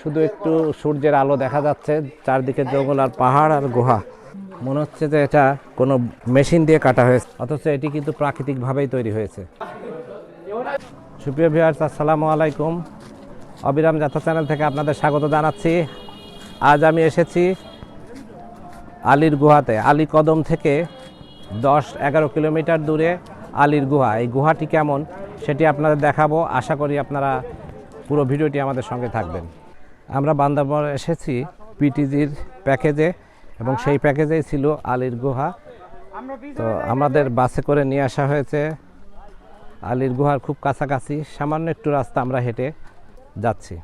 শুধু একটু সূর্যের আলো দেখা যাচ্ছে, চারদিকে জঙ্গল আর পাহাড় আর গুহা। মনে হচ্ছে যে এটা কোনো মেশিন দিয়ে কাটা হয়েছে, অথচ এটি কিন্তু প্রাকৃতিকভাবেই তৈরি হয়েছে। সুপ্রিয় ভিউয়ার্স আসসালামু আলাইকুম। অবিরাম যাত্রা চ্যানেল থেকে আপনাদের স্বাগত জানাচ্ছি। আজ আমি এসেছি আলীর গুহাতে। আলী কদম থেকে দশ এগারো কিলোমিটার দূরে আলীর গুহা। এই গুহাটি কেমন সেটি আপনাদের দেখাবো। আশা করি আপনারা পুরো ভিডিওটি আমাদের সঙ্গে থাকবেন। আমরা বান্দারবন এসেছি পিটিজির প্যাকেজে এবং সেই প্যাকেজেই ছিল আলীর গুহা। তো আমাদের বাসে করে নিয়ে আসা হয়েছে। আলীর গুহার খুব কাছাকাছি, সামান্য একটু রাস্তা আমরা হেঁটে যাচ্ছি।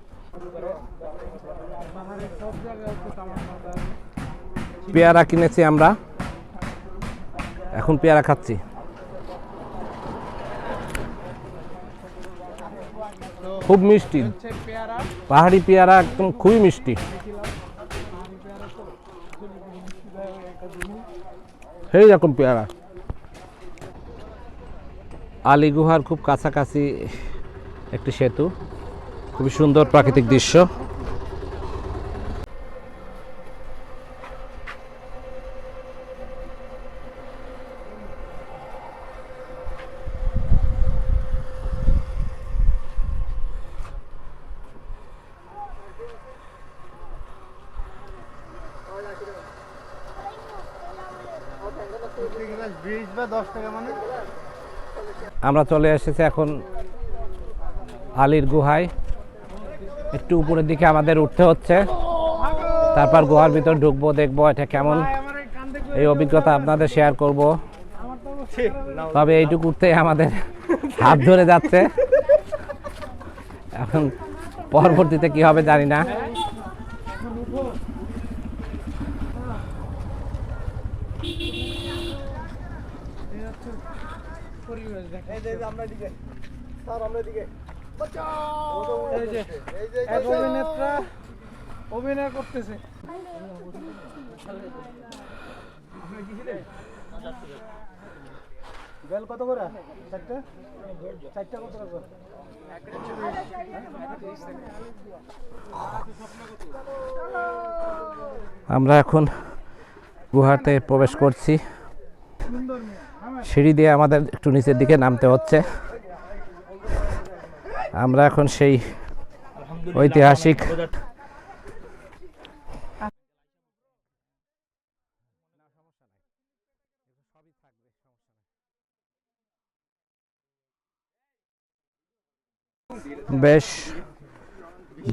পেয়ারা কিনেছি আমরা। এখন পেয়ারা খাচ্ছি। খুব মিষ্টি। পাহাড়ি পেয়ারা একদম খুবই মিষ্টি। সেই রকম পেয়ারা। আলী গুহার খুব কাছাকাছি একটি সেতু। খুবই সুন্দর প্রাকৃতিক দৃশ্য। মানে? আমরা চলে এসেছি এখন আলীর গুহায়। একটু উপরের দিকে আমাদের উঠতে হচ্ছে। তারপর গুহার ভিতর ঢুকবো, দেখব এটা কেমন। এই অভিজ্ঞতা আপনাদের শেয়ার করব। তবে এইটুকু উঠতে আমাদের হাত ধরে যাচ্ছে। এখন পরবর্তীতে কি হবে জানি না এই যে এই যে আমরা এদিকে। স্যার আমরা এদিকে। এই যে এক অভিনেত্রা অভিনয় করতেছে। বেল কত করে? চারটা? চারটা কত করে? আমরা এখন গুহাতে প্রবেশ করছি। সিঁড়ি দিয়ে আমাদের একটু নিচের দিকে নামতে হচ্ছে। আমরা এখন সেই ঐতিহাসিক বেশ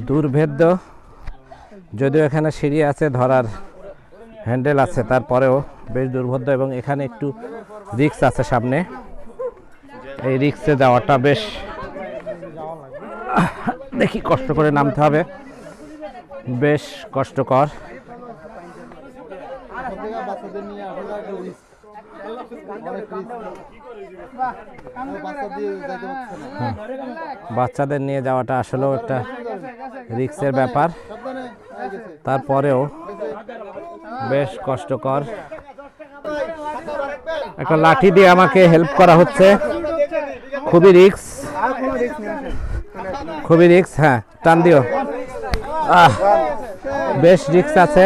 দুর্ভেদ্য। যদিও এখানে সিঁড়ি আছে ধরার হ্যান্ডেল আছে, তারপরেও বেশ দুর্ভেদ্য এবং এখানে একটু রিক্স আছে সামনে। এই রিক্সে যাওয়াটা বেশ দেখি কষ্ট করে নামতে হবে। বেশ কষ্টকর। না বাচ্চাদের নিয়ে যাওয়াটা আসলেও একটা রিক্সের ব্যাপার। তারপরেও বেশ কষ্টকর। একটা লাঠি দিয়ে আমাকে হেল্প করা হচ্ছে। খুবই রিক্স খুবই রিক্স হ্যাঁ টান দিও। আহ, বেশ রিক্স আছে।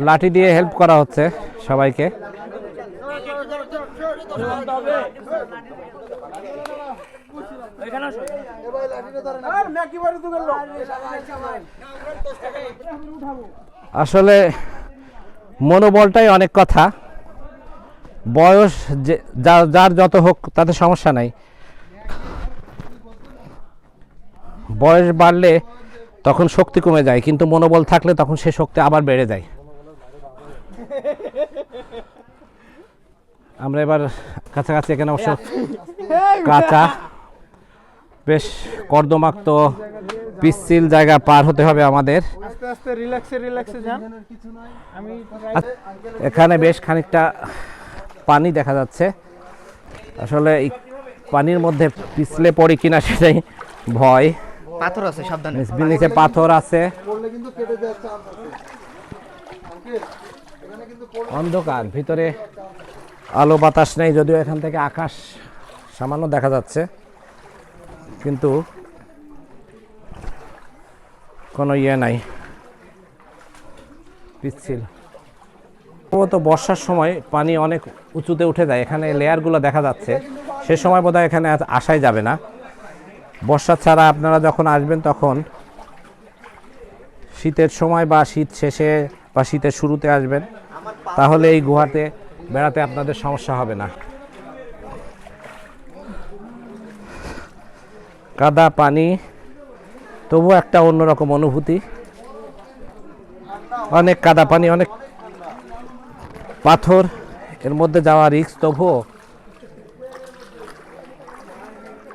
লাঠি দিয়ে হেল্প করা হচ্ছে সবাইকে। আসলে মনোবলটাই অনেক কথা। বয়স যে যার যার যত হোক তাতে সমস্যা নাই। বয়স বাড়লে তখন শক্তি কমে যায় কিন্তু মনোবল থাকলে তখন সে শক্তি আবার বেড়ে যায়। আমরা এবার কাছাকাছি এখানে অবশ্য কাঁচা। বেশ কর্দমাক্ত পিচ্ছিল জায়গা পার হতে হবে আমাদের। আস্তে আস্তে রিল্যাক্সে রিল্যাক্সে যান। আমি এখানে বেশ খানিকটা পানি দেখা যাচ্ছে। আসলে এই পানির মধ্যে পিছলে পড়ি কিনা সেটাই ভয়। পাথর আছে সাবধানে। নিচে পাথর আছে। পড়লে কিন্তু কেটে যাওয়ার চান্স আছে আঙ্কেল এখানে কিন্তু পড়লে অন্ধকার ভিতরে আলো বাতাস নেই যদিও এখান থেকে আকাশ সামান্য দেখা যাচ্ছে। কিন্তু কোনো ইয়ে নাই। পিচ্ছিল। সম্ভবত বর্ষার সময় পানি অনেক উঁচুতে উঠে যায়, এখানে লেয়ারগুলো দেখা যাচ্ছে। সে সময় বোধহয় এখানে আসাই যাবে না। বর্ষা ছাড়া আপনারা যখন আসবেন তখন শীতের সময় বা শীত শেষে বা শীতের শুরুতে আসবেন, তাহলে এই গুহাতে বেড়াতে আপনাদের সমস্যা হবে না। কাদা, পানি তবু একটা অন্যরকম অনুভূতি। অনেক কাদা, পানি, অনেক পাথর, এর মধ্যে যাওয়া রিক্স তবুও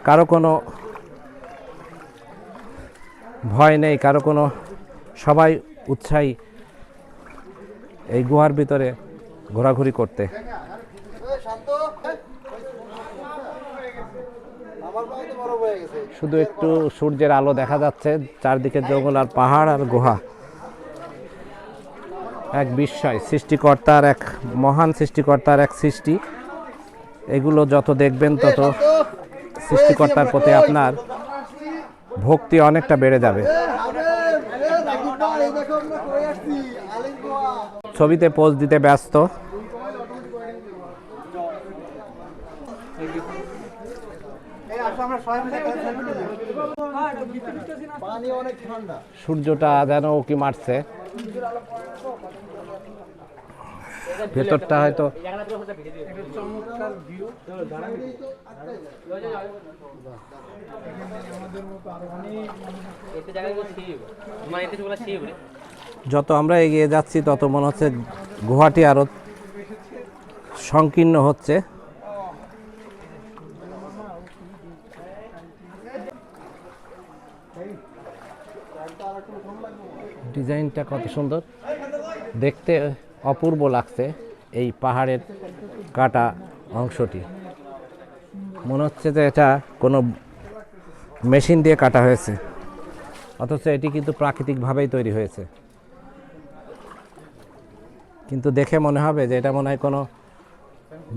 কারও কোনো ভয় নেই, কারও কোনো, সবাই উৎসাহী এই গুহার ভিতরে ঘোরাঘুরি করতে শান্ত আমার পায়ে তো বরফ হয়ে গেছে শুধু একটু সূর্যের আলো দেখা যাচ্ছে, চারদিকে জঙ্গল আর পাহাড় আর গুহা। এক বিস্ময়, সৃষ্টিকর্তার এক, মহান সৃষ্টিকর্তার এক সৃষ্টি। এগুলো যত দেখবেন, তত সৃষ্টিকর্তার প্রতি আপনার ভক্তি অনেকটা বেড়ে যাবে। ছবিতে পোজ দিতে ব্যস্ত এই আসো আমরা সবাই মিলে একটা selfie নিই। পানি অনেক ঠান্ডা সূর্যটা যেন কি মারছে। ভেতরটা হয়তো যত আমরা এগিয়ে যাচ্ছি তত মনে হচ্ছে গুহাটি আরও সংকীর্ণ হচ্ছে। ডিজাইনটা কত সুন্দর। দেখতে অপূর্ব লাগছে এই পাহাড়ের কাটা অংশটি। মনে হচ্ছে যে এটা কোনো মেশিন দিয়ে কাটা হয়েছে। অথচ এটি কিন্তু প্রাকৃতিকভাবেই তৈরি হয়েছে। কিন্তু দেখে মনে হবে যে এটা মনে হয় কোনো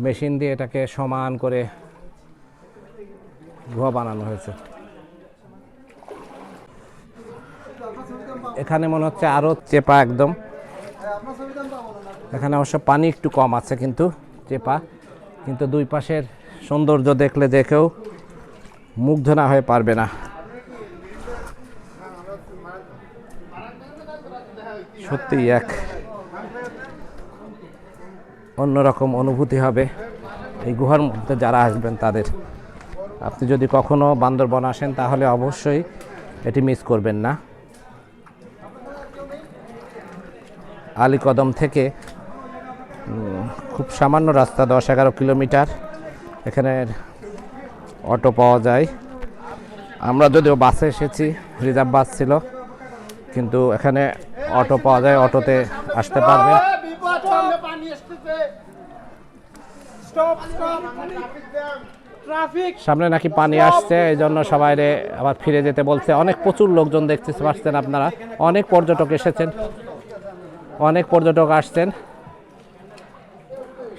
মেশিন দিয়ে এটাকে সমান করে গুহা বানানো হয়েছে। এখানে মনে হচ্ছে আরও চেপা একদম। এখানে অবশ্য পানি একটু কম আছে কিন্তু, চেপা। কিন্তু দুই পাশের সৌন্দর্য দেখলে কেউ মুগ্ধ না হয়ে পারবে না। সত্যি এক অন্যরকম অনুভূতি হবে এই গুহার মধ্যে যারা আসবেন তাদের। আপনি যদি কখনো বান্দরবন আসেন তাহলে অবশ্যই এটি মিস করবেন না। আলীকদম থেকে খুব সামান্য রাস্তা দশ এগারো কিলোমিটার। এখানে অটো পাওয়া যায়। আমরা যদিও বাসে এসেছি রিজার্ভ বাস ছিল কিন্তু এখানে অটো পাওয়া যায় অটোতে আসতে পারবে। সামনে নাকি পানি আসছে এই জন্য সবাই আবার ফিরে যেতে বলছে। অনেক প্রচুর লোকজন দেখতে পাচ্ছেন আপনারা। অনেক পর্যটক এসেছেন। অনেক পর্যটক আসছেন।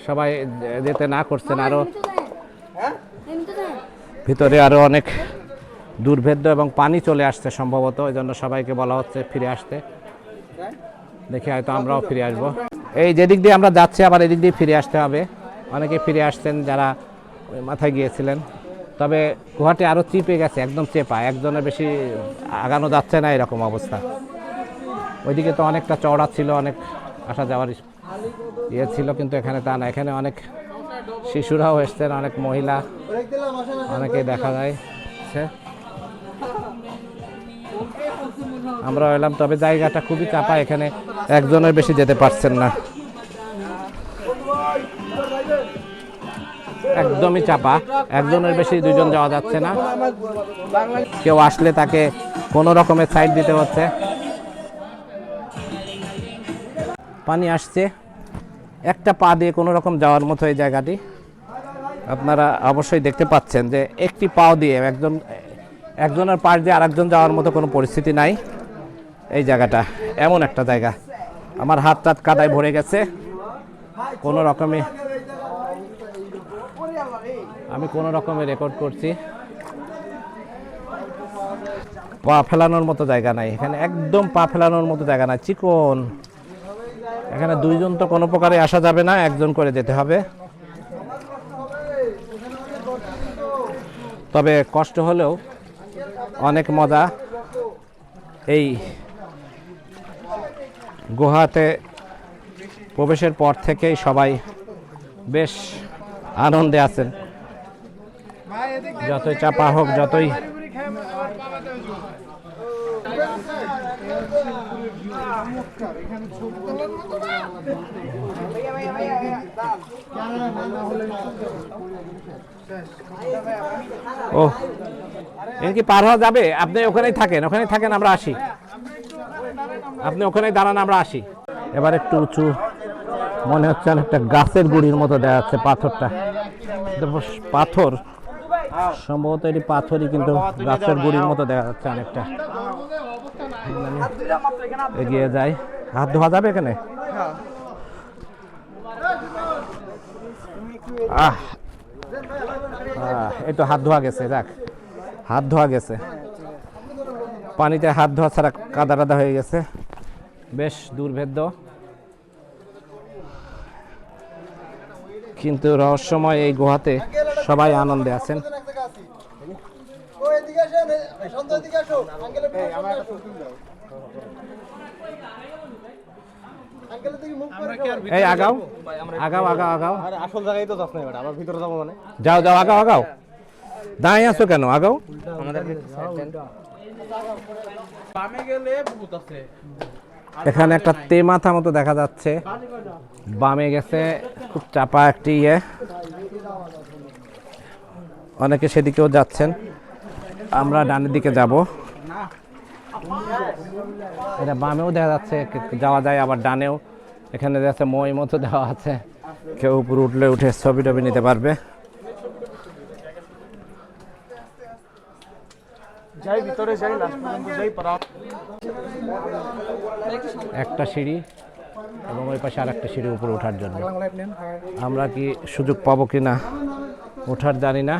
সবাই যেতে না করছেন আরও ভিতরে আরও অনেক দুর্ভেদ্য এবং পানি চলে আসছে সম্ভবত এই জন্য সবাইকে বলা হচ্ছে ফিরে আসতে। দেখি হয়তো আমরাও ফিরে আসব। এই যেদিক দিয়ে আমরা যাচ্ছি আবার এদিক দিয়ে ফিরে আসতে হবে। অনেকে ফিরে আসছেন যারা ওই মাথায় গিয়েছিলেন। তবে গুহাটি আরও চিপে গেছে একদম চেপা। একজনের বেশি আগানো যাচ্ছে না এরকম অবস্থা। ওইদিকে তো অনেকটা চওড়া ছিল, অনেক আসা যাওয়ার ইয়ে ছিল, কিন্তু এখানে তা না। এখানে অনেক শিশুরাও এসছেন, অনেক মহিলা। অনেকেই দেখা যায় আমরা এলাম, তবে জায়গাটা খুবই চাপা, এখানে একজনের বেশি যেতে পারছেন না। একদমই চাপা, একজনের বেশি দুজন যাওয়া যাচ্ছে না। কেউ আসলে তাকে কোনো রকমের সাইড দিতে হচ্ছে। পানি আসছে। একটা পা দিয়ে কোনো রকম যাওয়ার মতো এই জায়গাটি। আপনারা অবশ্যই দেখতে পাচ্ছেন যে একটি পাও দিয়ে একজন, একজনের পাশ দিয়ে আরেকজন যাওয়ার মতো কোনো পরিস্থিতি নাই এই জায়গাটা। এমন একটা জায়গা। আমার হাত টাত কাদায় ভরে গেছে। কোনো রকমে আমি কোনো রকমে রেকর্ড করছি। পা ফেলানোর মতো জায়গা নাই। এখানে একদম পা ফেলানোর মতো জায়গা নাই। চিকন। এখানে দুইজন তো কোনো প্রকারে আসা যাবে না, একজন করে যেতে হবে। তবে কষ্ট হলেও অনেক মজা এই গুহাতে প্রবেশের পর থেকেই সবাই বেশ আনন্দে আছেন। যতই চাপা হোক, যতই ও কি পার হওয়া যাবে? আপনি ওখানেই থাকেন ওখানেই থাকেন আমরা আসি। আপনি ওখানেই দাঁড়ান আমরা আসি। এবার একটু উঁচু মনে হচ্ছে অনেকটা গাছের গুড়ির মতো দেখা যাচ্ছে পাথরটা। পাথর। সম্ভবত এটি পাথরই কিন্তু গাছের গুড়ির মতো দেখা যাচ্ছে অনেকটা। এগিয়ে যাই। হাত ধোয়া যাবে এখানে? আহ হাত ধোয়া গেছে দেখ হাত ধোয়া গেছে। পানিতে হাত ধোয়া ছাড়া কাদা কাদা হয়ে গেছে। বেশ দুর্ভেদ্য। কিন্তু রহস্যময় এই গুহাতে সবাই আনন্দে আছেন। আসেন এদিকে আসো। এই আগাও। আগাও আগাও আগাও। আরে আসল জায়গায় তো যাস না এবার আবার ভিতরে যাব মানে। যাও যাও আগাও আগাও। দাঁড়িয়ে আছো কেন? আগাও। বামে গেলে ভূত আছে। এখানে একটা তে মাথা মতো দেখা যাচ্ছে। বামে গেছে খুব চাপা একটি ইয়ে। অনেকে সেদিকেও যাচ্ছেন। আমরা ডানের দিকে যাব। এটা বামেও দেখা যাচ্ছে যাওয়া যায় আবার ডানেও। এখানে দেখা যাচ্ছে মই মতো দেওয়া আছে। কেউ উপরে উঠলে উঠে ছবি টবি নিতে পারবে। একটা সিঁড়ি এবং ওই পাশে আর একটা সিঁড়ি উপরে ওঠার জন্য। আমরা কি সুযোগ পাবো কি না ওঠার জানি না।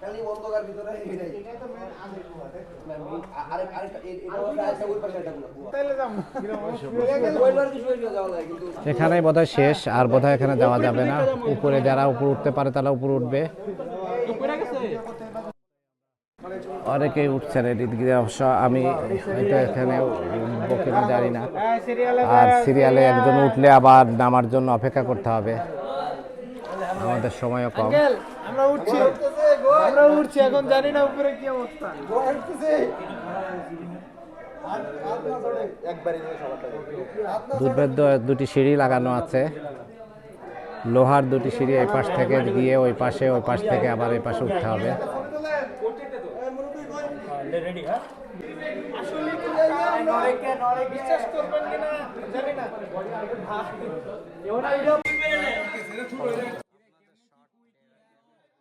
খালি অন্ধকার ভিতরে এটাই। আরে আরে এটা আছে। ওই পাশে এটা তাইলে যাম ওইবার কিছু হয়ে যাওয়া যায় কিন্তু এখানেই বোধহয় শেষ আর বোধহয় এখানে যাওয়া যাবে না। উপরে যারা উপরে উঠতে পারে তারা উপরে উঠবে। অনেকেই উঠছেন এদিক অবশ্য আমি এখানে কিনা জানি না। আর সিরিয়ালে একজন উঠলে আবার নামার জন্য অপেক্ষা করতে হবে। আমাদের সময়ও কম। আমরা উঠছি। আমরা উঠছি এখন জানি না উপরে কি অবস্থা। দুর্ভেদ্য দুটি সিঁড়ি লাগানো আছে। লোহার দুটি সিঁড়ি এই পাশ থেকে গিয়ে ওই পাশে ওই পাশ থেকে আবার এই পাশে উঠতে হবে। বিশ্বাস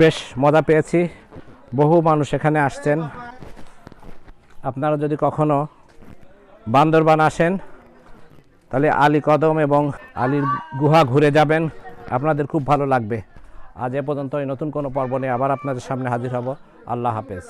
বেশ মজা পেয়েছি। বহু মানুষ এখানে আসছেন। আপনারা যদি কখনো বান্দরবান আসেন, তাহলে আলী কদম এবং আলীর গুহা ঘুরে যাবেন। আপনাদের খুব ভালো লাগবে। আজ এ পর্যন্ত নতুন কোনো পর্ব নিয়ে আবার আপনাদের সামনে হাজির হব। আল্লাহ হাফেজ।